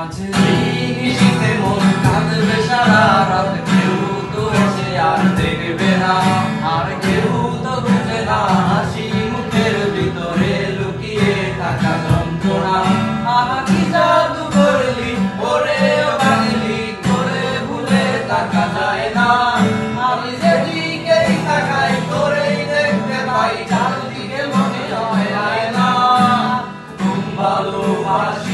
আজ আর কেউ তো ভিতরে লুকিয়ে থাকা যন্ত্রণা। আমার কি জাদু করলি করে ভুলে থাকা যায় না। আমি যেদিকেই তাকাই, তোরেই দেখতে পাই, চারদিকে মনে ভালোবাসি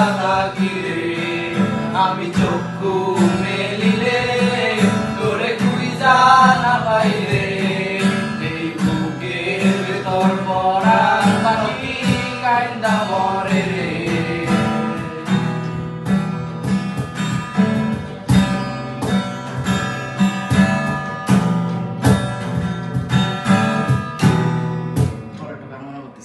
সাদা ঘিরে আমি চক্ষু মেলি